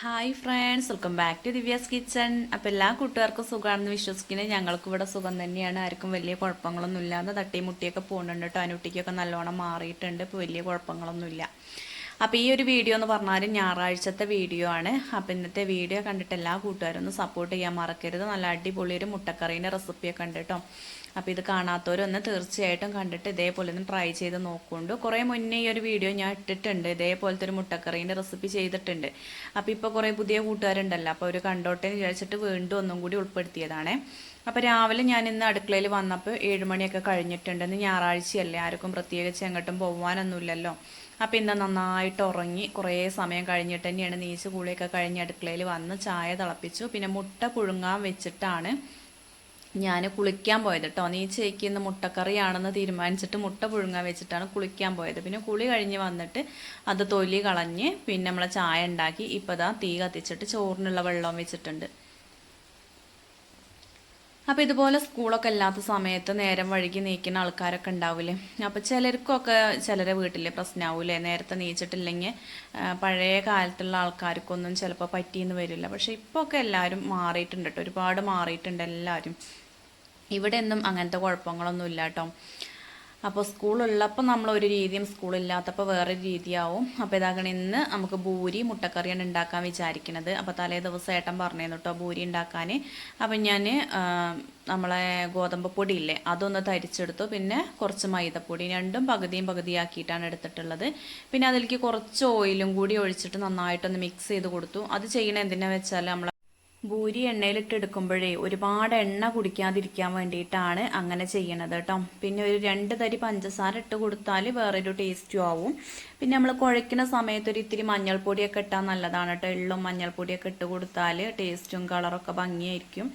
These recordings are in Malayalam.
Hi friends welcome back to Divya's kitchen അപ്പോൾ എല്ലാ കൂട്ടുകാർക്കും സുഖമാണെന്ന് വിശ്വസിക്കുന്നത് ഞങ്ങൾക്ക് ഇവിടെ സുഖം തന്നെയാണ്. ആർക്കും വലിയ കുഴപ്പങ്ങളൊന്നും ഇല്ലാതെ തട്ടി മുട്ടിയൊക്കെ പോകുന്നുണ്ട് കേട്ടോ. അനുട്ടിക്കൊക്കെ നല്ലോണം മാറിയിട്ടുണ്ട്. ഇപ്പോൾ വലിയ കുഴപ്പങ്ങളൊന്നുമില്ല. അപ്പോൾ ഈ ഒരു വീഡിയോ എന്ന് പറഞ്ഞാൽ ഞായറാഴ്ചത്തെ വീഡിയോ ആണ്. അപ്പോൾ ഇന്നത്തെ വീഡിയോ കണ്ടിട്ട് എല്ലാ കൂട്ടുകാരും ഒന്ന് സപ്പോർട്ട് ചെയ്യാൻ മറക്കരുത്. നല്ല അടിപൊളി ഒരു മുട്ടക്കറീന്റെ റെസിപ്പിയൊക്കെ ഉണ്ട് കേട്ടോ. അപ്പോൾ ഇത് കാണാത്തവരൊന്ന് തീർച്ചയായിട്ടും കണ്ടിട്ട് ഇതേപോലെ ഒന്ന് ട്രൈ ചെയ്ത് നോക്കുന്നുണ്ട്. കുറേ മുന്നേ ഈ ഒരു വീഡിയോ ഞാൻ ഇട്ടിട്ടുണ്ട്. ഇതേപോലത്തെ ഒരു മുട്ടക്കറീന്റെ റെസിപ്പി ചെയ്തിട്ടുണ്ട്. അപ്പോൾ ഇപ്പോൾ കുറേ പുതിയ കൂട്ടുകാരുണ്ടല്ലോ. അപ്പോൾ അവർ കണ്ടോട്ടെ എന്ന് വിചാരിച്ചിട്ട് വീണ്ടും ഒന്നും കൂടി ഉൾപ്പെടുത്തിയതാണ്. അപ്പോൾ രാവിലെ ഞാൻ ഇന്ന് അടുക്കളയിൽ വന്നപ്പോൾ ഏഴുമണിയൊക്കെ കഴിഞ്ഞിട്ടുണ്ട്. ഇന്ന് ഞായറാഴ്ചയല്ലേ. ആർക്കും പ്രത്യേകിച്ച് എങ്ങോട്ടും പോകാനൊന്നുമില്ലല്ലോ അപ്പോൾ ഇന്ന് നന്നായിട്ട് ഉറങ്ങി കുറേ സമയം കഴിഞ്ഞിട്ട് തന്നെയാണ് നീച്ച് കൂളിയൊക്കെ കഴിഞ്ഞ് അടുക്കളയിൽ വന്ന് ചായ തിളപ്പിച്ചു. പിന്നെ മുട്ട പുഴുങ്ങാൻ വെച്ചിട്ടാണ് ഞാൻ കുളിക്കാൻ പോയത് കേട്ടോ നീ ചേക്കുന്ന മുട്ടക്കറിയാണെന്ന് തീരുമാനിച്ചിട്ട് മുട്ട പുഴുങ്ങാൻ വെച്ചിട്ടാണ് കുളിക്കാൻ പോയത്. പിന്നെ കുളി കഴിഞ്ഞ് വന്നിട്ട് അത് തൊലി കളഞ്ഞ് പിന്നെ നമ്മളെ ചായ ഉണ്ടാക്കി. ഇപ്പോൾ ദാ തീ കത്തിച്ചിട്ട് ചോറിനുള്ള വെള്ളം വെച്ചിട്ടുണ്ട്. അപ്പോൾ ഇതുപോലെ സ്കൂളൊക്കെ ഇല്ലാത്ത സമയത്ത് നേരം വഴുകി നീക്കുന്ന ആൾക്കാരൊക്കെ ഉണ്ടാവില്ലേ? അപ്പോൾ ചിലർക്കൊക്കെ ചിലരെ വീട്ടിൽ പ്രശ്നമാവില്ലേ നേരത്തെ നീച്ചിട്ടില്ലെങ്കിൽ പഴയ കാലത്തുള്ള ആൾക്കാർക്കൊന്നും ചിലപ്പോൾ പറ്റിയെന്ന് വരില്ല. പക്ഷേ ഇപ്പോൾ ഒക്കെ എല്ലാവരും മാറിയിട്ടുണ്ട് കേട്ടോ ഒരുപാട് മാറിയിട്ടുണ്ട് എല്ലാവരും ഇവിടെ ഒന്നും അങ്ങനത്തെ കുഴപ്പങ്ങളൊന്നും ഇല്ല കേട്ടോ. അപ്പോൾ സ്കൂളുള്ളപ്പോൾ നമ്മൾ ഒരു രീതിയും സ്കൂളില്ലാത്തപ്പോൾ വേറൊരു രീതിയാവും. അപ്പോൾ ഇതാകണം ഇന്ന് നമുക്ക് ഭൂരി മുട്ടക്കറിയാണ് ഉണ്ടാക്കാൻ വിചാരിക്കുന്നത് അപ്പോൾ തലേ ദിവസം ഏട്ടൻ പറഞ്ഞിരുന്നു കേട്ടോ ഭൂരി ഉണ്ടാക്കാൻ അപ്പം ഞാൻ നമ്മളെ ഗോതമ്പ് പൊടിയില്ലേ അതൊന്ന് തരിച്ചെടുത്തു. പിന്നെ കുറച്ച് മൈദപ്പൊടി രണ്ടും പകുതിയും പകുതിയാക്കിയിട്ടാണ് എടുത്തിട്ടുള്ളത്. പിന്നെ അതിലേക്ക് കുറച്ച് ഓയിലും കൂടി ഒഴിച്ചിട്ട് നന്നായിട്ടൊന്ന് മിക്സ് ചെയ്ത് കൊടുത്തു. അത് ചെയ്യണ എന്തിനാ വെച്ചാൽ നമ്മൾ ഭൂരി എണ്ണയിലിട്ട് എടുക്കുമ്പോഴേ ഒരുപാട് എണ്ണ കുടിക്കാതിരിക്കാൻ വേണ്ടിയിട്ടാണ് അങ്ങനെ ചെയ്യണത് കേട്ടോ. പിന്നെ ഒരു രണ്ട് തരി പഞ്ചസാര ഇട്ട് കൊടുത്താൽ വേറൊരു ടേസ്റ്റും ആവും. പിന്നെ നമ്മൾ കുഴയ്ക്കുന്ന സമയത്ത് ഒരു ഇത്തിരി മഞ്ഞൾപ്പൊടിയൊക്കെ ഇട്ടാൽ നല്ലതാണ് കേട്ടോ. എള്ളും മഞ്ഞൾപ്പൊടിയൊക്കെ ഇട്ട് കൊടുത്താൽ ടേസ്റ്റും കളറൊക്കെ ഭംഗിയായിരിക്കും.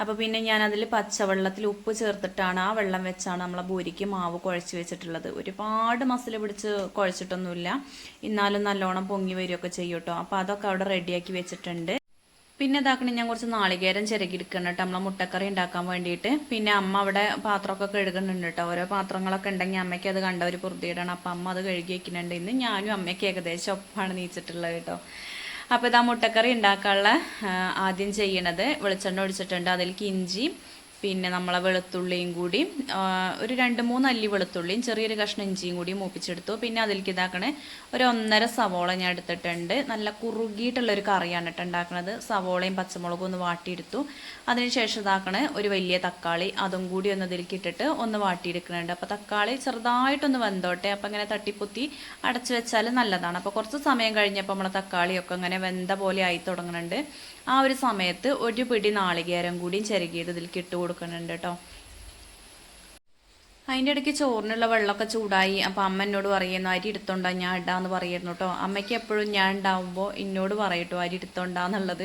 അപ്പോൾ പിന്നെ ഞാൻ അതിൽ പച്ചവെള്ളത്തിൽ ഉപ്പ് ചേർത്തിട്ടാണ് ആ വെള്ളം വെച്ചാണ് നമ്മളെ ഭൂരിക്ക് മാവ് കുഴച്ച് വെച്ചിട്ടുള്ളത്. ഒരുപാട് മസിൽ പിടിച്ച് കുഴച്ചിട്ടൊന്നുമില്ല. എന്നാലും നല്ലോണം പൊങ്ങി വരികയൊക്കെ ചെയ്യും കേട്ടോ. അപ്പോൾ അതൊക്കെ അവിടെ റെഡിയാക്കി വെച്ചിട്ടുണ്ട്. പിന്നെ ഇതാക്കണേ ഞാൻ കുറച്ച് നാളികേരം ചിരകിയെടുക്കണം കേട്ടോ നമ്മളെ മുട്ടക്കറി ഉണ്ടാക്കാൻ വേണ്ടിയിട്ട്. പിന്നെ അമ്മ അവിടെ പാത്രമൊക്കെ കഴുകുന്നുണ്ട് കേട്ടോ ഓരോ പാത്രങ്ങളൊക്കെ ഉണ്ടെങ്കിൽ അമ്മയ്ക്ക് അത് കണ്ട ഒരു പൊറുതിയിടണം അപ്പം അമ്മ അത് കഴുകി വെക്കുന്നുണ്ട് ഇന്ന് ഞാനും അമ്മയ്ക്ക് ഏകദേശം ഒപ്പാണ് നീച്ചിട്ടുള്ളത് കേട്ടോ അപ്പോൾ ഇതാ മുട്ടക്കറി ഉണ്ടാക്കാനുള്ള ആദ്യം ചെയ്യണത് വെളിച്ചെണ്ണ ഒഴിച്ചിട്ടുണ്ട്. അതിലേക്ക് ഇഞ്ചി പിന്നെ നമ്മളെ വെളുത്തുള്ളിയും കൂടി ഒരു രണ്ട് മൂന്ന് അല്ലി വെളുത്തുള്ളിയും ചെറിയൊരു കഷ്ണം ഇഞ്ചിയും കൂടി മൂപ്പിച്ചെടുത്തു. പിന്നെ അതിലേക്ക് ഇതാക്കണേ ഒരു ഒന്നര സവോള ഞാൻ എടുത്തിട്ടുണ്ട്. നല്ല കുറുകിയിട്ടുള്ളൊരു കറിയാണ് കേട്ടോ ഉണ്ടാക്കുന്നത് സവോളയും പച്ചമുളകും ഒന്ന് വാട്ടിയെടുത്തു. അതിനുശേഷം ഇതാക്കണേ ഒരു വലിയ തക്കാളി അതും കൂടി ഒന്ന് ഇതിലേക്ക് ഇട്ടിട്ട് ഒന്ന് വാട്ടിയെടുക്കുന്നുണ്ട് അപ്പോൾ തക്കാളി ചെറുതായിട്ടൊന്ന് വെന്തോട്ടെ. അപ്പോൾ ഇങ്ങനെ തട്ടിപ്പൊത്തി അടച്ചു വെച്ചാൽ നല്ലതാണ്. അപ്പോൾ കുറച്ച് സമയം കഴിഞ്ഞപ്പോൾ നമ്മളെ തക്കാളിയൊക്കെ ഇങ്ങനെ വെന്ത പോലെ ആയി തുടങ്ങുന്നുണ്ട് ആ ഒരു സമയത്ത് ഒരു പിടി നാളികേരം കൂടിയും ചിരകിയത് ഇതിലേക്ക് കൊടുക്കുന്നുണ്ട് കേട്ടോ. അതിന്റെ ഇടയ്ക്ക് ചോറിനുള്ള വെള്ളമൊക്കെ ചൂടായി. അപ്പം അമ്മ എന്നോട് പറയുന്നു അരി എടുത്തോണ്ടാ ഞാൻ ഇടാന്ന് പറയുന്നു കേട്ടോ അമ്മയ്ക്ക് എപ്പോഴും ഞാൻ ഉണ്ടാവുമ്പോൾ എന്നോട് പറയട്ടോ അരി എടുത്തോണ്ടാന്നുള്ളത്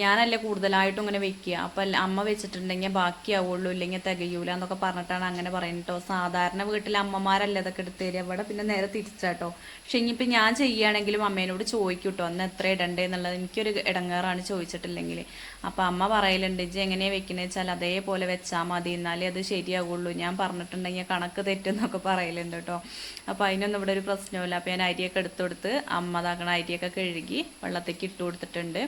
ഞാനല്ലേ കൂടുതലായിട്ടും ഇങ്ങനെ വെക്കുക. അപ്പം അമ്മ വെച്ചിട്ടുണ്ടെങ്കിൽ ബാക്കിയാവുള്ളൂ ഇല്ലെങ്കിൽ തികയൂല എന്നൊക്കെ പറഞ്ഞിട്ടാണ് അങ്ങനെ പറയുന്നത് കേട്ടോ സാധാരണ വീട്ടിൽ അമ്മമാരല്ലേ ഇതൊക്കെ എടുത്ത് തരിക. ഇവിടെ പിന്നെ നേരെ തിരിച്ചാട്ടോ പക്ഷെ ഇനിയിപ്പോൾ ഞാൻ ചെയ്യുകയാണെങ്കിലും അമ്മേനോട് ചോദിക്കും കേട്ടോ അന്ന് എത്ര ഇടണ്ടേ എന്നുള്ളത്. എനിക്കൊരു ഇടങ്ങേറാണ് ചോദിച്ചിട്ടില്ലെങ്കിൽ. അപ്പം അമ്മ പറയലുണ്ട് ഇജ്ജ് എങ്ങനെയാണ് വെക്കുന്നത് വെച്ചാൽ അതേപോലെ വെച്ചാൽ മതി. എന്നാലേ അത് ശരിയാവുള്ളൂ. ഞാൻ പറഞ്ഞിട്ട് പറഞ്ഞിട്ടുണ്ടെങ്കിൽ കണക്ക് തെറ്റെന്നൊക്കെ പറയലുണ്ട് കേട്ടോ. അപ്പോൾ അതിനൊന്നും ഇവിടെ ഒരു പ്രശ്നമില്ല അപ്പോൾ ഞാൻ അരിയൊക്കെ എടുത്തു കൊടുത്ത് അമ്മ താക്കണ അരിയൊക്കെ കഴുകി വെള്ളത്തേക്ക് ഇട്ട് കൊടുത്തിട്ടുണ്ട്.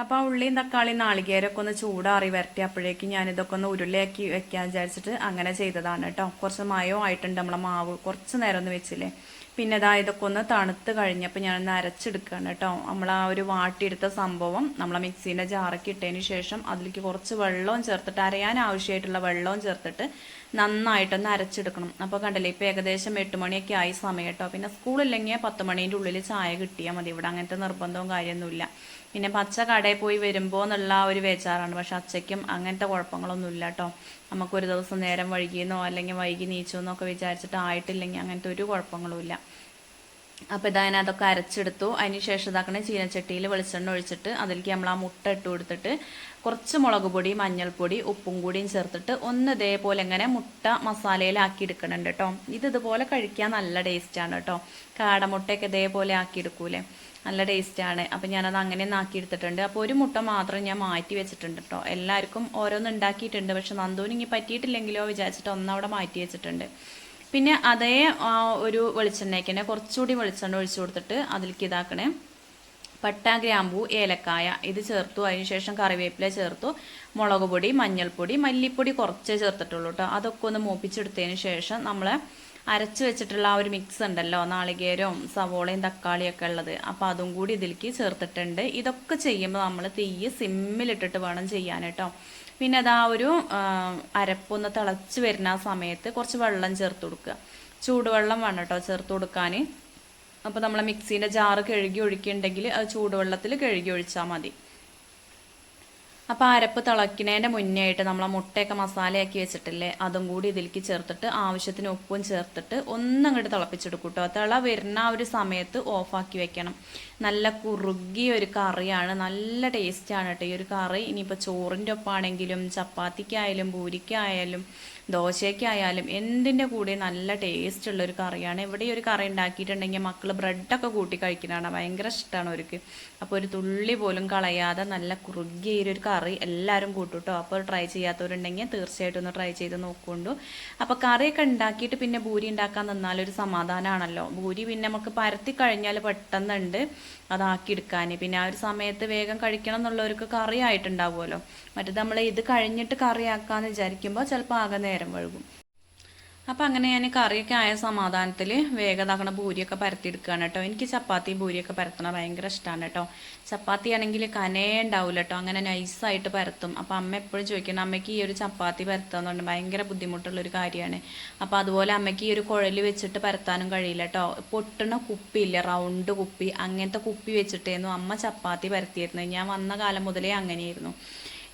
അപ്പോൾ ആ ഉള്ളിയും തക്കാളിയും നാളികേരമൊക്കെ ഒന്ന് ചൂടാറി വരട്ടി അപ്പോഴേക്കും ഞാനിതൊക്കെ ഒന്ന് ഉരുളയാക്കി വെക്കാൻ വിചാരിച്ചിട്ട് അങ്ങനെ ചെയ്തതാണ് കേട്ടോ. കുറച്ച് മയോ ആയിട്ടുണ്ട് നമ്മളെ മാവ്. കുറച്ച് നേരം ഒന്ന് വെച്ചില്ലേ. പിന്നെ ഇതാ ഇതൊക്കെ ഒന്ന് തണുത്ത് കഴിഞ്ഞപ്പോൾ ഞാനൊന്ന് അരച്ചെടുക്കുകയാണ് കേട്ടോ. നമ്മൾ ആ ഒരു വാട്ടിയെടുത്ത സംഭവം നമ്മളെ മിക്സീന്റെ ജാറൊക്കെ ഇട്ടതിന് ശേഷം അതിലേക്ക് കുറച്ച് വെള്ളവും ചേർത്തിട്ട് അരയാൻ ആവശ്യമായിട്ടുള്ള വെള്ളവും ചേർത്തിട്ട് നന്നായിട്ടൊന്ന് അരച്ചെടുക്കണം. അപ്പോൾ കണ്ടല്ലേ ഇപ്പോൾ ഏകദേശം എട്ട് മണിയൊക്കെ ആയി സമയം കേട്ടോ. പിന്നെ സ്കൂളില്ലെങ്കിൽ പത്ത് മണീന്റെ ഉള്ളിൽ ചായ കിട്ടിയാൽ മതി. ഇവിടെ അങ്ങനത്തെ നിർബന്ധവും കാര്യമൊന്നുമില്ല. പിന്നെ പച്ച കടയിൽ പോയി വരുമ്പോൾ എന്നുള്ള ഒരു വേച്ചാറാണ് പക്ഷെ അച്ചയ്ക്കും അങ്ങനത്തെ കുഴപ്പങ്ങളൊന്നും ഇല്ല കേട്ടോ നമുക്കൊരു ദിവസം നേരം വൈകിയെന്നോ അല്ലെങ്കിൽ വൈകി നീച്ചു എന്നൊക്കെ വിചാരിച്ചിട്ട് ആയിട്ടില്ലെങ്കിൽ അങ്ങനത്തെ ഒരു കുഴപ്പങ്ങളുമില്ല അപ്പോൾ ഇതാ ഞാൻ അതൊക്കെ അരച്ചെടുത്തു. അതിന് ശേഷം ഇതാക്കണ ചീനച്ചട്ടിയിൽ വെളിച്ചെണ്ണ ഒഴിച്ചിട്ട് അതിലേക്ക് നമ്മൾ ആ മുട്ട ഇട്ട് കൊടുത്തിട്ട് കുറച്ച് മുളക് പൊടി മഞ്ഞൾപ്പൊടി ഉപ്പും കൂടിയും ചേർത്തിട്ട് ഒന്ന് ഇതേപോലെ ഇങ്ങനെ മുട്ട മസാലയിലാക്കി എടുക്കണുണ്ട് കേട്ടോ ഇത് ഇതുപോലെ കഴിക്കാൻ നല്ല ടേസ്റ്റാണ് കേട്ടോ കാടമുട്ടയൊക്കെ ഇതേപോലെ ആക്കി എടുക്കൂലേ? നല്ല ടേസ്റ്റാണ് അപ്പം ഞാനത് അങ്ങനെ എടുത്തിട്ടുണ്ട് അപ്പോൾ ഒരു മുട്ട മാത്രം ഞാൻ മാറ്റി വെച്ചിട്ടുണ്ട് കേട്ടോ എല്ലാവർക്കും ഓരോന്ന് ഉണ്ടാക്കിയിട്ടുണ്ട്. പക്ഷെ നന്ദൂന് ഇനി പറ്റിയിട്ടില്ലെങ്കിലോ വിചാരിച്ചിട്ട് ഒന്നവിടെ മാറ്റി വെച്ചിട്ടുണ്ട്. പിന്നെ അതേ ഒരു വെളിച്ചെണ്ണയ്ക്ക് തന്നെ കുറച്ചുകൂടി വെളിച്ചെണ്ണ ഒഴിച്ചു കൊടുത്തിട്ട് അതിലേക്ക് ഇതാക്കണേ. പട്ട ഗ്രാമ്പൂ ഏലക്കായ ഇത് ചേർത്തു. അതിനുശേഷം കറിവേപ്പില ചേർത്തു. മുളക് പൊടി മഞ്ഞൾപ്പൊടി മല്ലിപ്പൊടി കുറച്ചേ ചേർത്തിട്ടുള്ളൂ കേട്ടോ അതൊക്കെ ഒന്ന് മൂപ്പിച്ചെടുത്തതിന് ശേഷം നമ്മൾ അരച്ച് വെച്ചിട്ടുള്ള ആ ഒരു മിക്സ് ഉണ്ടല്ലോ നാളികേരവും സവോളയും തക്കാളിയൊക്കെ ഉള്ളത്. അപ്പോൾ അതും കൂടി ഇതിലേക്ക് ചേർത്തിട്ടുണ്ട്. ഇതൊക്കെ ചെയ്യുമ്പോൾ നമ്മൾ തീ സിമ്മിലിട്ടിട്ട് വേണം ചെയ്യാൻ കേട്ടോ. പിന്നെ അത് ആ ഒരു അരപ്പൊന്ന് തിളച്ച് വരുന്ന ആ സമയത്ത് കുറച്ച് വെള്ളം ചേർത്ത് കൊടുക്കുക. ചൂടുവെള്ളം വേണം കേട്ടോ ചേർത്ത് കൊടുക്കാൻ അപ്പോൾ നമ്മളെ മിക്സീന്റെ ജാറ് കഴുകി ഒഴിക്കുന്നുണ്ടെങ്കിൽ അത് ചൂടുവെള്ളത്തിൽ കഴുകി ഒഴിച്ചാൽ മതി. അപ്പോൾ അരപ്പ് തിളയ്ക്കുന്നതിന്റെ മുന്നേ ആയിട്ട് നമ്മൾ മുട്ടയൊക്കെ മസാലയാക്കി വെച്ചിട്ടില്ലേ അതും കൂടി ഇതിലേക്ക് ചേർത്തിട്ട് ആവശ്യത്തിന് ഉപ്പും ചേർത്തിട്ട് ഒന്നങ്ങോട്ട് തിളപ്പിച്ചെടുക്കും കേട്ടോ തിള വരുന്ന ആ ഒരു സമയത്ത് ഓഫാക്കി വെക്കണം. നല്ല കുറുകിയ ഒരു കറിയാണ് നല്ല ടേസ്റ്റാണ് കേട്ടോ ഈ ഒരു കറി. ഇനിയിപ്പോൾ ചോറിന്റെ ഒപ്പാണെങ്കിലും ചപ്പാത്തിക്കായാലും പൂരിക്കായാലും ദോശയ്ക്കായാലും എന്തിന്റെ കൂടെ നല്ല ടേസ്റ്റ് ഉള്ള ഒരു കറിയാണ്. ഇവിടെ ഈ ഒരു കറി ഉണ്ടാക്കിയിട്ടുണ്ടെങ്കിൽ മക്കൾ ബ്രെഡൊക്കെ കൂട്ടി കഴിക്കുന്നതാണ് ഭയങ്കര ഇഷ്ടമാണ് അവർക്ക്. അപ്പോൾ ഒരു തുള്ളി പോലും കളയാതെ നല്ല കുറുകിയ ഒരു കറി എല്ലാവരും കൂട്ടുട്ടോ കേട്ടോ അപ്പോൾ ട്രൈ ചെയ്യാത്തവരുണ്ടെങ്കിൽ തീർച്ചയായിട്ടും ഒന്ന് ട്രൈ ചെയ്ത് നോക്കുകൊണ്ടു. അപ്പോൾ കറിയൊക്കെ ഉണ്ടാക്കിയിട്ട് പിന്നെ ഭൂരി ഉണ്ടാക്കാൻ നിന്നാലൊരു സമാധാനമാണല്ലോ ഭൂരി പിന്നെ നമുക്ക് പരത്തി കഴിഞ്ഞാൽ പെട്ടെന്നുണ്ട്. അതാക്കി എടുക്കാൻ പിന്നെ ആ ഒരു സമയത്ത് വേഗം കഴിക്കണം എന്നുള്ളവർക്ക് കറി ആയിട്ടുണ്ടാവുമല്ലോ നമ്മൾ ഇത് കഴിഞ്ഞിട്ട് കറിയാക്കാന്ന് വിചാരിക്കുമ്പോൾ ചിലപ്പോൾ ആകെ നേരം വഴുകും അപ്പം അങ്ങനെ ഞാൻ കറിയൊക്കെ ആയ സമാധാനത്തിൽ വേഗതാക്കണ ഭൂരിയൊക്കെ പരത്തിയെടുക്കുകയാണ് കേട്ടോ എനിക്ക് ചപ്പാത്തി ഭൂരിയൊക്കെ പരത്തണ ഭയങ്കര ഇഷ്ടമാണ് കേട്ടോ ചപ്പാത്തി ആണെങ്കിൽ കനേ ഉണ്ടാവില്ല കേട്ടോ അങ്ങനെ നൈസായിട്ട് പരത്തും. അപ്പൊ അമ്മ എപ്പോഴും ചോദിക്കണം അമ്മയ്ക്ക് ഈ ഒരു ചപ്പാത്തി പരത്താന്നുണ്ട് ഭയങ്കര ബുദ്ധിമുട്ടുള്ളൊരു കാര്യമാണ്. അപ്പോൾ അതുപോലെ അമ്മയ്ക്ക് ഈ ഒരു കുഴൽ വെച്ചിട്ട് പരത്താനും കഴിയില്ല കേട്ടോ പൊട്ടണ കുപ്പിയില്ല റൗണ്ട് കുപ്പി അങ്ങനത്തെ കുപ്പി വെച്ചിട്ടായിരുന്നു അമ്മ ചപ്പാത്തി പരത്തിയിരുന്നത്. ഞാൻ വന്ന കാലം മുതലേ അങ്ങനെയായിരുന്നു.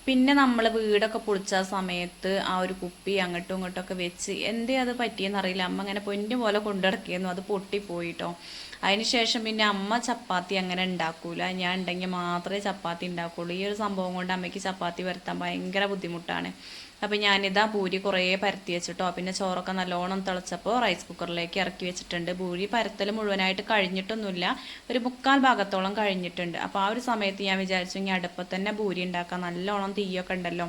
പിന്നെ നമ്മൾ വീടൊക്കെ പൊളിച്ച സമയത്ത് ആ ഒരു കുപ്പി അങ്ങോട്ടും ഇങ്ങോട്ടും ഒക്കെ വെച്ച് എന്തേ അത് പറ്റിയെന്നറിയില്ല അമ്മ അങ്ങനെ പൊന്നു പോലെ കൊണ്ടിടക്കിയെന്നു അത് പൊട്ടിപ്പോയിട്ടോ. അതിനുശേഷം പിന്നെ അമ്മ ചപ്പാത്തി അങ്ങനെ ഉണ്ടാക്കൂല. ഞാൻ ഉണ്ടെങ്കിൽ മാത്രമേ ചപ്പാത്തി ഉണ്ടാക്കുള്ളൂ. ഈ ഒരു സംഭവം കൊണ്ട് അമ്മയ്ക്ക് ചപ്പാത്തി വരുത്താൻ ഭയങ്കര ബുദ്ധിമുട്ടാണ്. അപ്പം ഞാനിതാ പൂരി കുറേ പരത്തി വെച്ചിട്ടോ. പിന്നെ ചോറൊക്കെ നല്ലോണം തിളച്ചപ്പോൾ റൈസ് കുക്കറിലേക്ക് ഇറക്കി വെച്ചിട്ടുണ്ട്. പൂരി പരത്തൽ മുഴുവനായിട്ട് കഴിഞ്ഞിട്ടൊന്നുമില്ല. ഒരു മുക്കാൽ ഭാഗത്തോളം കഴിഞ്ഞിട്ടുണ്ട്. അപ്പോൾ ആ ഒരു സമയത്ത് ഞാൻ വിചാരിച്ചു ഇനി അടുപ്പത്ത് തന്നെ പൂരി ഉണ്ടാക്കാം. നല്ലോണം തീയൊക്കെ ഉണ്ടല്ലോ.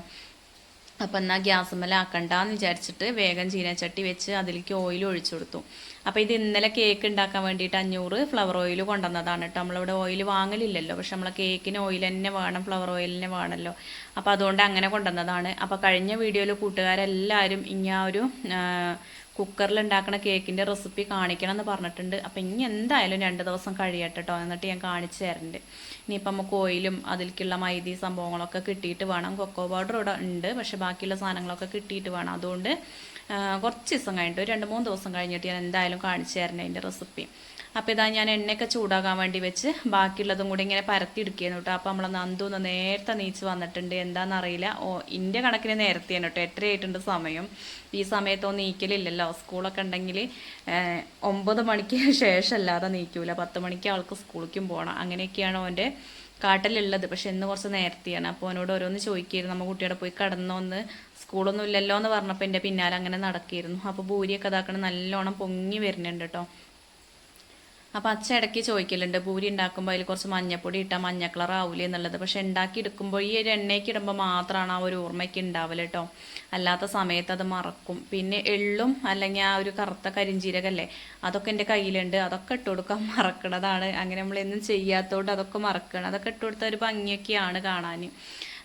അപ്പം എന്നാൽ ഗ്യാസ് ആക്കണ്ടെന്ന് വിചാരിച്ചിട്ട് വേഗം ചീനച്ചട്ടി വെച്ച് അതിലേക്ക് ഓയിൽ ഒഴിച്ചു കൊടുത്തു. അപ്പോൾ ഇത് ഇന്നലെ കേക്ക് ഉണ്ടാക്കാൻ വേണ്ടിയിട്ട് അഞ്ഞൂറ് ഫ്ലവർ ഓയിൽ കൊണ്ടുവന്നതാണ് കേട്ടോ നമ്മളിവിടെ ഓയിൽ വാങ്ങലില്ലല്ലോ. പക്ഷെ നമ്മളെ കേക്കിന് ഓയിൽ തന്നെ വേണം ഫ്ലവർ ഓയിൽ തന്നെ വേണമല്ലോ അപ്പോൾ അതുകൊണ്ട് അങ്ങനെ കൊണ്ടുവന്നതാണ്. അപ്പോൾ കഴിഞ്ഞ വീഡിയോയിൽ കൂട്ടുകാരെല്ലാവരും ഇനി ആ ഒരു കുക്കറിൽ ഉണ്ടാക്കുന്ന കേക്കിന്റെ റെസിപ്പി കാണിക്കണം എന്ന് പറഞ്ഞിട്ടുണ്ട്. അപ്പോൾ ഇനി എന്തായാലും രണ്ട് ദിവസം കഴിയട്ടെ കേട്ടോ എന്നിട്ട് ഞാൻ കാണിച്ചു തരുന്നുണ്ട് ഇനിയിപ്പം നമുക്ക് ഓയിലും അതിലേക്കുള്ള മൈദി സംഭവങ്ങളൊക്കെ കിട്ടിയിട്ട് വേണം. കൊക്കോ പൗഡർ ഇവിടെ ഉണ്ട്. പക്ഷെ ബാക്കിയുള്ള സാധനങ്ങളൊക്കെ കിട്ടിയിട്ട് വേണം. അതുകൊണ്ട് കുറച്ച് ദിവസം കഴിഞ്ഞിട്ട് ഒരു രണ്ട് മൂന്ന് ദിവസം കഴിഞ്ഞിട്ട് ഞാൻ എന്തായാലും കാണിച്ചു തരണേ അതിന്റെ റെസിപ്പി അപ്പോൾ ഇതാ ഞാൻ എണ്ണയൊക്കെ ചൂടാകാൻ വേണ്ടി വെച്ച് ബാക്കിയുള്ളതും കൂടി ഇങ്ങനെ പരത്തിയെടുക്കുകയാണ് കേട്ടോ. അപ്പോൾ നമ്മൾ നന്ദൂന്ന് നേരത്തെ നീച്ച് വന്നിട്ടുണ്ട്. എന്താണെന്നറിയില്ല ഓ ഇന്റെ കണക്കിന് നേരത്തെയാണ് കേട്ടോ. എട്ടര ആയിട്ടുണ്ട് സമയം. ഈ സമയത്തോ നീക്കലില്ലല്ലോ. സ്കൂളൊക്കെ ഉണ്ടെങ്കിൽ ഒമ്പത് മണിക്ക് ശേഷം അല്ലാതെ നീക്കൂല. പത്ത് മണിക്ക് ആൾക്ക് സ്കൂളിലേക്കും പോകണം അങ്ങനെയൊക്കെയാണ് ഓന്റെ കാട്ടിലുള്ളത്. പക്ഷെ ഇന്ന് കുറച്ച് നേരത്തെയാണ്. അപ്പോൾ അവനോട് ഓരോന്ന് ചോദിക്കായിരുന്നു. നമ്മ കുട്ടിയുടെ പോയി കടന്നോന്ന്. സ്കൂളൊന്നും ഇല്ലല്ലോ എന്ന് പറഞ്ഞപ്പോൾ എന്റെ പിന്നാലെ അങ്ങനെ നടക്കിയിരുന്നു. അപ്പോൾ ഭൂരിയൊക്കെ ഇതാക്കണം നല്ലോണം പൊങ്ങി വരുന്നുണ്ട് കേട്ടോ. അപ്പോൾ അച്ഛ ഇടയ്ക്ക് ചോദിക്കലുണ്ട് പൂരി ഉണ്ടാക്കുമ്പോൾ അതിൽ കുറച്ച് മഞ്ഞപ്പൊടി ഇട്ടാൽ മഞ്ഞ കളർ ആവില്ലേ എന്നുള്ളത്. പക്ഷെ ഉണ്ടാക്കി എടുക്കുമ്പോൾ ഈ ഒരു എണ്ണയ്ക്ക് ഇടുമ്പോൾ മാത്രമാണ് ആ ഒരു ഓർമ്മയ്ക്ക് ഉണ്ടാവൽ കേട്ടോ അല്ലാത്ത സമയത്ത് അത് മറക്കും. പിന്നെ എള്ളും അല്ലെങ്കിൽ ആ ഒരു കറുത്ത കരിഞ്ചീരകല്ലേ അതൊക്കെ എന്റെ കയ്യിലുണ്ട്. അതൊക്കെ ഇട്ട് കൊടുക്കാൻ മറക്കണതാണ്. അങ്ങനെ നമ്മളെന്നും ചെയ്യാത്തതുകൊണ്ട് അതൊക്കെ മറക്കണം. അതൊക്കെ ഇട്ട് കൊടുത്ത ഒരു ഭംഗിയൊക്കെയാണ് കാണാൻ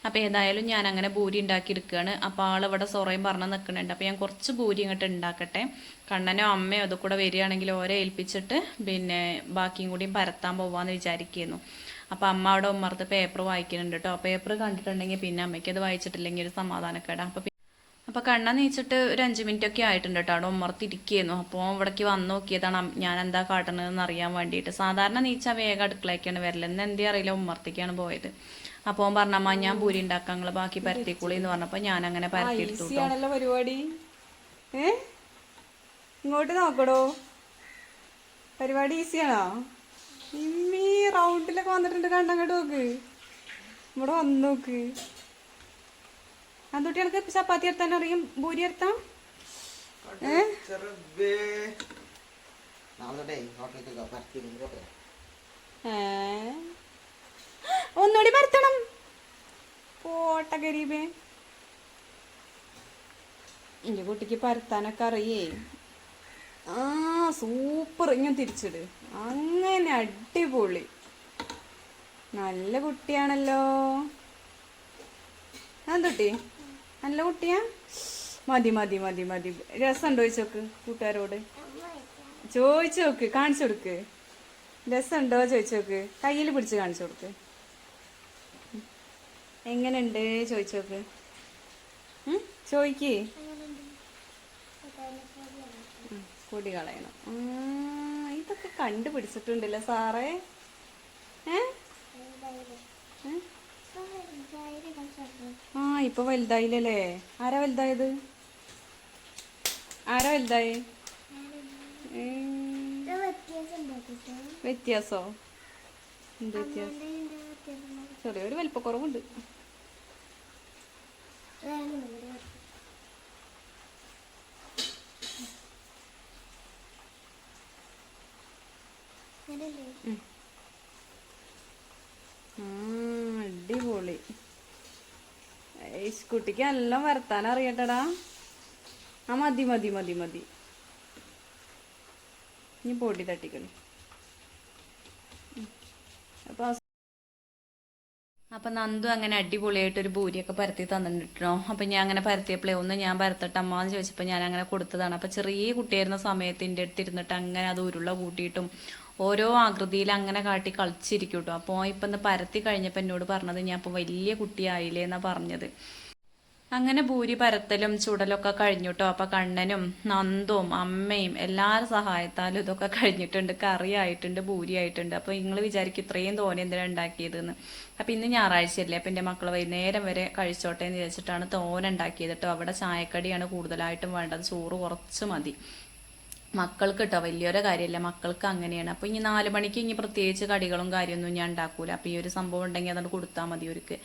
അപ്പോൾ ഏതായാലും ഞാൻ അങ്ങനെ ഭൂരി ഉണ്ടാക്കി എടുക്കുകയാണ് അപ്പോൾ ആൾ ഇവിടെ സൊറയും പറഞ്ഞ് നിൽക്കുന്നുണ്ട് അപ്പോൾ ഞാൻ കുറച്ച് ഭൂരി ഇങ്ങോട്ട് ഉണ്ടാക്കട്ടെ. കണ്ണനോ അമ്മയോ അത് കൂടെ വരികയാണെങ്കിൽ ഓരെ ഏൽപ്പിച്ചിട്ട് പിന്നെ ബാക്കിയും കൂടിയും പരത്താൻ പോവാന്ന് വിചാരിക്കുന്നു. അപ്പോൾ അമ്മ അവിടെ ഉമ്മർത്ത് പേപ്പർ വായിക്കുന്നുണ്ട് കേട്ടോ. പേപ്പർ കണ്ടിട്ടുണ്ടെങ്കിൽ പിന്നെ അമ്മയ്ക്ക് അത് വായിച്ചിട്ടില്ലെങ്കിൽ ഒരു സമാധാനക്കേടാ. അപ്പോൾ അപ്പോൾ കണ്ണ നീച്ചിട്ട് ഒരു അഞ്ച് മിനിറ്റ് ഒക്കെ ആയിട്ടുണ്ട് കേട്ടോ. അവിടെ ഉമ്മർത്തിരിക്കുന്നു അപ്പോൾ ഇവിടേക്ക് വന്ന് നോക്കിയതാണ് ഞാൻ എന്താ കാട്ടണതെന്ന് അറിയാൻ വേണ്ടിയിട്ട്. സാധാരണ നീച്ച വേഗം അടുക്കളയ്ക്കാണ് വരൽ. എന്ന് എന്തേ അറിയില്ല ഉമ്മർത്തേക്കാണ് പോയത്. അപ്പോൾ അവൻ പറഞ്ഞമ്മ ഞാൻ പൂരി ഉണ്ടാക്കാം നിങ്ങൾ ബാക്കി പരത്തിക്കൂളി എന്ന് പറഞ്ഞപ്പോൾ ഞാൻ അങ്ങനെ പരത്തി എടുത്തു ഈസി ആണല്ലോ പരിപാടി. ഇങ്ങോട്ട് നോക്കടോ. പരിപാടി ഈസിയാണോ ഇമ്മീ റൗണ്ടിലൊക്കെ വന്നിട്ടുണ്ട് കണ്ടങ്ങോട്ട് നോക്ക്. ഇവിടെ വന്ന് നോക്ക്. അതുട്ടി എനിക്ക് ചപ്പാത്തി എടുത്താൻ അറിയും? ഭൂരി എടുത്താം ഏ? ഒന്നുകൂടി പരത്തണം പോട്ട ഗരീബേ. എന്റെ കുട്ടിക്ക് പരത്താനൊക്കെ അറിയേ. ആ സൂപ്പർ. ഇങ്ങനെ തിരിച്ചിട്. അങ്ങനെ അടിപൊളി. നല്ല കുട്ടിയാണല്ലോ. എന്തുട്ടി നല്ല കുട്ടിയാ? മതി മതി മതി മതി. രസമുണ്ടോ ചോദിച്ചോക്ക് കൂട്ടുകാരോട്? ചോദിച്ചു നോക്ക് കാണിച്ചു കൊടുക്ക്. രസമുണ്ടോ ചോദിച്ചോക്ക്? കയ്യിൽ പിടിച്ച് കാണിച്ചു കൊടുക്ക്. എങ്ങനെയുണ്ട് ചോദിച്ചോക്ക്? ചോദിക്ക്. കൂടി കളയണം. ഇതൊക്കെ കണ്ടുപിടിച്ചിട്ടുണ്ടല്ലോ സാറേ? ആ ഇപ്പൊ വലുതായില്ലേ ആരാ വലുതായത്? ആരാ വലുതായി? വ്യത്യാസോ? എന്ത് വ്യത്യാസം? ചെറിയൊരു വലിപ്പക്കുറവുണ്ട്. അടിപൊളി. കുട്ടിക്ക് എല്ലാം വരത്താൻ അറിയട്ടടാ. ആ മതി മതി മതി മതി. ഇനി പൊടി തട്ടിക്കളി ഉം. അപ്പൊ നന്ദു അങ്ങനെ അടിപൊളിയായിട്ട് ഒരു ഭൂരിയൊക്കെ പരത്തി തന്നിട്ടോ അപ്പൊ ഞാൻ അങ്ങനെ പരത്തിയപ്പോഴേ ഒന്ന് ഞാൻ പരത്തട്ടെ അമ്മ എന്ന് ചോദിച്ചപ്പോൾ ഞാൻ അങ്ങനെ കൊടുത്തതാണ്. അപ്പൊ ചെറിയ കുട്ടിയായിരുന്ന സമയത്ത് അടുത്തിരുന്നിട്ട് അങ്ങനെ അത് ഉരുള കൂട്ടിയിട്ടും ഓരോ ആകൃതിയിൽ അങ്ങനെ കാട്ടി കളിച്ചിരിക്കും കേട്ടോ അപ്പോൾ ഇപ്പം പരത്തി കഴിഞ്ഞപ്പോൾ എന്നോട് പറഞ്ഞത് ഞാൻ ഇപ്പോൾ വലിയ കുട്ടിയായില്ലേ എന്നാ പറഞ്ഞത്. അങ്ങനെ ഭൂരി പരത്തലും ചുടലൊക്കെ കഴിഞ്ഞിട്ടോ. അപ്പൊ കണ്ണനും നന്ദും അമ്മയും എല്ലാവരും സഹായത്താലും ഇതൊക്കെ കഴിഞ്ഞിട്ടുണ്ട്. കറി ആയിട്ടുണ്ട് ഭൂരി ആയിട്ടുണ്ട് അപ്പൊ നിങ്ങൾ വിചാരിക്കും ഇത്രയും തോനെ എന്തിനാ ഉണ്ടാക്കിയതെന്ന്. അപ്പൊ ഇന്ന് ഞായറാഴ്ചയല്ലേ. അപ്പൊ എന്റെ മക്കൾ വൈകുന്നേരം വരെ കഴിച്ചോട്ടെ എന്ന് വിചാരിച്ചിട്ടാണ് തോന ഉണ്ടാക്കിയത് കേട്ടോ. അവിടെ ചായക്കടിയാണ് കൂടുതലായിട്ടും വേണ്ടത്. ചോറ് കുറച്ച് മതി. മക്കൾക്ക് കേട്ടോ വലിയൊരു കാര്യമല്ല മക്കൾക്ക് അങ്ങനെയാണ്. അപ്പൊ ഇനി നാല് മണിക്ക് ഇനി പ്രത്യേകിച്ച് കടികളും കാര്യമൊന്നും ഞാൻ ഉണ്ടാക്കൂല. അപ്പൊ ഈ ഒരു സംഭവം ഉണ്ടെങ്കിൽ അതുകൊണ്ട് കൊടുത്താൽ മതി ഒരുക്ക്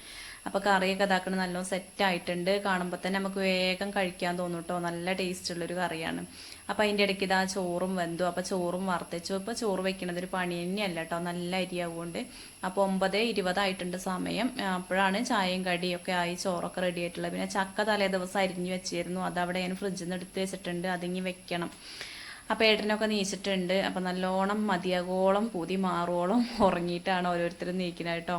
അപ്പൊ കറിയൊക്കെ ഇതാക്കണ നല്ലോണം സെറ്റ് ആയിട്ടുണ്ട്. കാണുമ്പോൾ തന്നെ നമുക്ക് വേഗം കഴിക്കാൻ തോന്നും കേട്ടോ നല്ല ടേസ്റ്റ് ഉള്ളൊരു കറിയാണ്. അപ്പൊ അതിന്റെ ഇടയ്ക്ക് ഇതാ ചോറും വെന്തു. അപ്പൊ ചോറും വറുത്തച്ചു. ഇപ്പൊ ചോറ് വെക്കണത് ഒരു പണി തന്നെയല്ല കേട്ടോ. നല്ല അരിയാവുകൊണ്ട് അപ്പൊ ഒമ്പത് ഇരുപതായിട്ടുണ്ട് സമയം. അപ്പോഴാണ് ചായയും കടിയൊക്കെ ആയി ചോറൊക്കെ റെഡി ആയിട്ടുള്ളത്. പിന്നെ ചക്ക തലേ ദിവസം അരിഞ്ഞു വെച്ചിരുന്നു. അതവിടെ ഞാൻ ഫ്രിഡ്ജിൽ നിന്ന് എടുത്ത് വെച്ചിട്ടുണ്ട്. അതിങ്ങി വെക്കണം. അപ്പോൾ ഏട്ടനൊക്കെ നീച്ചിട്ടുണ്ട്. അപ്പം നല്ലോണം മതിയാകോളം പൂതി മാറോളം ഉറങ്ങിയിട്ടാണ് ഓരോരുത്തരും നീക്കുന്നത് കേട്ടോ.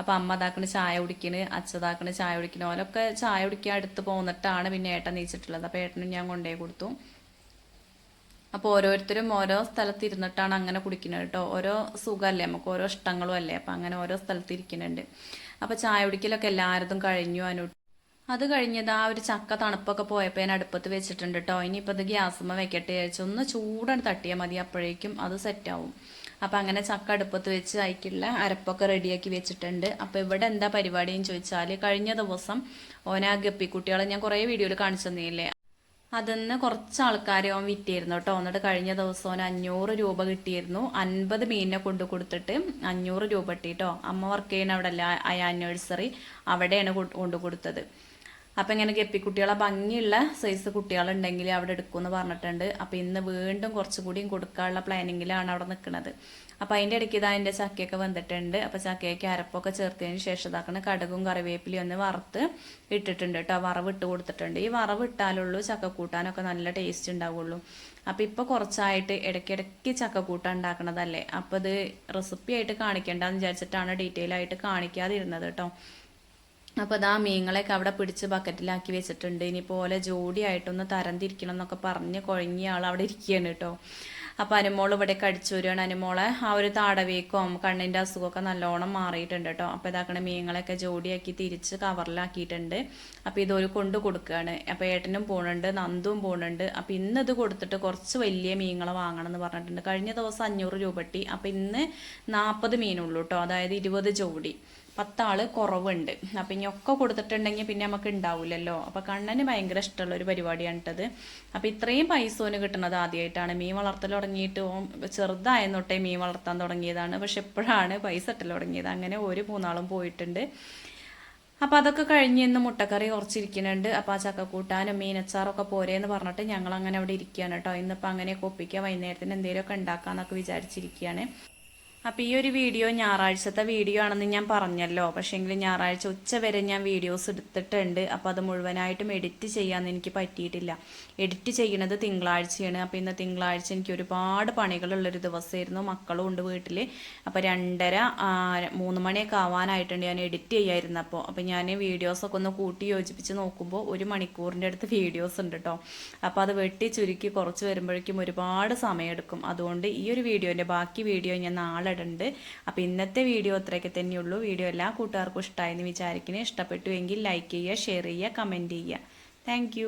അപ്പം അമ്മ അതാക്കണ ചായ കുടിക്കണ് അച്ഛതാക്കണ ചായ കുടിക്കണ. ഓലൊക്കെ ചായ കുടിക്കാൻ അടുത്ത് പോന്നിട്ടാണ് പിന്നെ ഏട്ടൻ നീച്ചിട്ടുള്ളത്. അപ്പം ഏട്ടനും ഞാൻ കൊണ്ടുപോയി കൊടുത്തു. അപ്പോൾ ഓരോരുത്തരും ഓരോ സ്ഥലത്ത് ഇരുന്നിട്ടാണ് അങ്ങനെ കുടിക്കുന്നത് കേട്ടോ. ഓരോ സുഖമല്ലേ? നമുക്ക് ഓരോ ഇഷ്ടങ്ങളും അല്ലേ? അപ്പം അങ്ങനെ ഓരോ സ്ഥലത്ത് ഇരിക്കുന്നുണ്ട് അപ്പോൾ ചായ കുടിക്കലൊക്കെ എല്ലാവരും കഴിഞ്ഞു അനു അത് കഴിഞ്ഞത് ആ ഒരു ചക്ക തണുപ്പൊക്കെ പോയപ്പോൾ ഞാൻ അടുപ്പത്ത് വെച്ചിട്ടുണ്ട് കേട്ടോ ഇനിയിപ്പോൾ ഇത് ഗ്യാസുമ്മ വെക്കട്ടെ വിചാരിച്ചു. ഒന്ന് ചൂടാണ് തട്ടിയാൽ മതി. അപ്പോഴേക്കും അത് സെറ്റാവും അപ്പം അങ്ങനെ ചക്ക അടുപ്പത്ത് വെച്ച് അയക്കില്ല അരപ്പൊക്കെ റെഡിയാക്കി വെച്ചിട്ടുണ്ട്. അപ്പോൾ ഇവിടെ എന്താ പരിപാടിയെന്ന് ചോദിച്ചാൽ കഴിഞ്ഞ ദിവസം ഓന ഗപ്പിക്കുട്ടികളെ ഞാൻ കുറേ വീഡിയോയിൽ കാണിച്ചു തന്നില്ലേ? അതിന്ന് കുറച്ച് ആൾക്കാരെ ഓൻ വിറ്റിയിരുന്നു കേട്ടോ എന്നിട്ട് കഴിഞ്ഞ ദിവസം ഓൻ അഞ്ഞൂറ് രൂപ കിട്ടിയിരുന്നു. അൻപത് മീനിനെ കൊണ്ടു കൊടുത്തിട്ട് അഞ്ഞൂറ് രൂപ കിട്ടി കേട്ടോ അമ്മ വർക്ക് ചെയ്യുന്ന അവിടെ അല്ല ആ ആനിവേഴ്സറി അവിടെയാണ് കൊണ്ട് കൊടുത്തത്. അപ്പം ഇങ്ങനെ ഗപ്പിക്കുട്ടികളെ ഭംഗിയുള്ള സൈസ് കുട്ടികളുണ്ടെങ്കിൽ അവിടെ എടുക്കുമെന്ന് പറഞ്ഞിട്ടുണ്ട്. അപ്പം ഇന്ന് വീണ്ടും കുറച്ചുകൂടിയും കൊടുക്കാനുള്ള പ്ലാനിങ്ങിലാണ് അവിടെ നിൽക്കുന്നത്. അപ്പം അതിന്റെ ഇടയ്ക്ക് ഇതാ അതിന്റെ ചക്കയൊക്കെ വന്നിട്ടുണ്ട്. അപ്പം ചക്കയൊക്കെ അരപ്പൊക്കെ ചേർത്തതിന് ശേഷം ഇതാക്കണ കടുകും കറിവേപ്പിലയും ഒന്ന് വറുത്ത് ഇട്ടിട്ടുണ്ട് കേട്ടോ. വറവ് ഇട്ട് കൊടുത്തിട്ടുണ്ട്. ഈ വറവ് ഇട്ടാലുള്ളൂ ചക്ക കൂട്ടാനൊക്കെ നല്ല ടേസ്റ്റ് ഉണ്ടാവുള്ളൂ. അപ്പം ഇപ്പോൾ കുറച്ചായിട്ട് ഇടയ്ക്കിടയ്ക്ക് ചക്ക കൂട്ടാൻ ഉണ്ടാക്കണതല്ലേ? അപ്പം ഇത് റെസിപ്പി ആയിട്ട് കാണിക്കേണ്ടെന്ന് വിചാരിച്ചിട്ടാണ് ഡീറ്റെയിൽ ആയിട്ട് കാണിക്കാതിരുന്നത് കേട്ടോ. അപ്പോൾ അതാ മീങ്ങളെയൊക്കെ അവിടെ പിടിച്ച് ബക്കറ്റിലാക്കി വെച്ചിട്ടുണ്ട്. ഇനി പോലെ ജോഡിയായിട്ടൊന്ന് തരംതിരിക്കണം എന്നൊക്കെ പറഞ്ഞ് കുഴങ്ങിയ ആൾ അവിടെ ഇരിക്കുകയാണ് കേട്ടോ അപ്പോൾ അനുമോൾ ഇവിടെ കടിച്ചു വരികയാണ്. അനുമോളെ ആ ഒരു താടവേക്കും കണ്ണിന്റെ അസുഖമൊക്കെ നല്ലോണം മാറിയിട്ടുണ്ട് കേട്ടോ അപ്പോൾ ഇതാക്കണ മീങ്ങളെയൊക്കെ ജോഡിയാക്കി തിരിച്ച് കവറിലാക്കിയിട്ടുണ്ട്. അപ്പോൾ ഇതൊരു കൊണ്ട് കൊടുക്കുകയാണ്. അപ്പോൾ ഏട്ടനും പോണുണ്ട് നന്ദും പോണുണ്ട്. അപ്പോൾ ഇന്ന് ഇത് കൊടുത്തിട്ട് കുറച്ച് വലിയ മീങ്ങൾ വാങ്ങണം എന്ന് പറഞ്ഞിട്ടുണ്ട്. കഴിഞ്ഞ ദിവസം അഞ്ഞൂറ് രൂപ കിട്ടി. അപ്പോൾ ഇന്ന് നാൽപ്പത് മീനുള്ളൂ കേട്ടോ അതായത് ഇരുപത് ജോഡി. പത്താൾ കുറവുണ്ട്. അപ്പം ഇനി ഒക്കെ കൊടുത്തിട്ടുണ്ടെങ്കിൽ പിന്നെ നമുക്ക് ഉണ്ടാവില്ലല്ലോ അപ്പം കണ്ണന് ഭയങ്കര ഇഷ്ടമുള്ള ഒരു പരിപാടിയാണ് ഇട്ടത് അപ്പം ഇത്രയും പൈസ ഓന് കിട്ടുന്നത് ആദ്യമായിട്ടാണ് മീൻ വളർത്തൽ തുടങ്ങിയിട്ട് ഓൻ ചെറുതായെന്ന് മീൻ വളർത്താൻ തുടങ്ങിയതാണ്. പക്ഷെ എപ്പോഴാണ് പൈസ ഇട്ടൽ തുടങ്ങിയത്. അങ്ങനെ ഒരു മൂന്നാളും പോയിട്ടുണ്ട്. അപ്പം അതൊക്കെ കഴിഞ്ഞ് ഇന്ന് മുട്ടക്കറി കുറച്ചിരിക്കുന്നുണ്ട്. അപ്പം ആ ചക്കക്കൂട്ടാനും മീനച്ചാറൊക്കെ പോരേന്ന് പറഞ്ഞിട്ട് ഞങ്ങൾ അങ്ങനെ അവിടെ ഇരിക്കുകയാണ് കേട്ടോ ഇന്നിപ്പോൾ അങ്ങനെയൊക്കെ ഒപ്പിക്കുക വൈകുന്നേരത്തിന് എന്തെങ്കിലുമൊക്കെ ഉണ്ടാക്കാമെന്നൊക്കെ വിചാരിച്ചിരിക്കുകയാണ്. അപ്പോൾ ഈ ഒരു വീഡിയോ ഞായറാഴ്ചത്തെ വീഡിയോ ആണെന്ന് ഞാൻ പറഞ്ഞല്ലോ. പക്ഷേങ്കിൽ ഞായറാഴ്ച ഉച്ച വരെ ഞാൻ വീഡിയോസ് എടുത്തിട്ടുണ്ട്. അപ്പോൾ അത് മുഴുവനായിട്ടും എഡിറ്റ് ചെയ്യാൻ എനിക്ക് പറ്റിയിട്ടില്ല. എഡിറ്റ് ചെയ്യണത് തിങ്കളാഴ്ചയാണ്. അപ്പോൾ ഇന്ന് തിങ്കളാഴ്ച എനിക്ക് ഒരുപാട് പണികളുള്ളൊരു ദിവസമായിരുന്നു മക്കളും ഉണ്ട് വീട്ടിൽ അപ്പോൾ രണ്ടര മൂന്ന് മണിയൊക്കെ ആവാനായിട്ടുണ്ട് ഞാൻ എഡിറ്റ് ചെയ്യായിരുന്നപ്പോൾ അപ്പോൾ ഞാൻ വീഡിയോസൊക്കെ ഒന്ന് കൂട്ടി യോജിപ്പിച്ച് നോക്കുമ്പോൾ ഒരു മണിക്കൂറിന്റെ അടുത്ത് വീഡിയോസ് ഉണ്ട് കേട്ടോ അപ്പോൾ അത് വെട്ടി ചുരുക്കി കുറച്ച് വരുമ്പോഴേക്കും ഒരുപാട് സമയമെടുക്കും. അതുകൊണ്ട് ഈ ഒരു വീഡിയോന്റെ ബാക്കി വീഡിയോ ഞാൻ നാളെ ഇടുന്നുണ്ട് അപ്പോൾ ഇന്നത്തെ വീഡിയോ അത്രയൊക്കെ തന്നെയുള്ളൂ. വീഡിയോ എല്ലാ കൂട്ടുകാർക്കും ഇഷ്ടമായെന്ന് വിചാരിക്കുന്നത് ഇഷ്ടപ്പെട്ടുവെങ്കിൽ ലൈക്ക് ചെയ്യുക ഷെയർ ചെയ്യുക കമന്റ് ചെയ്യുക. താങ്ക്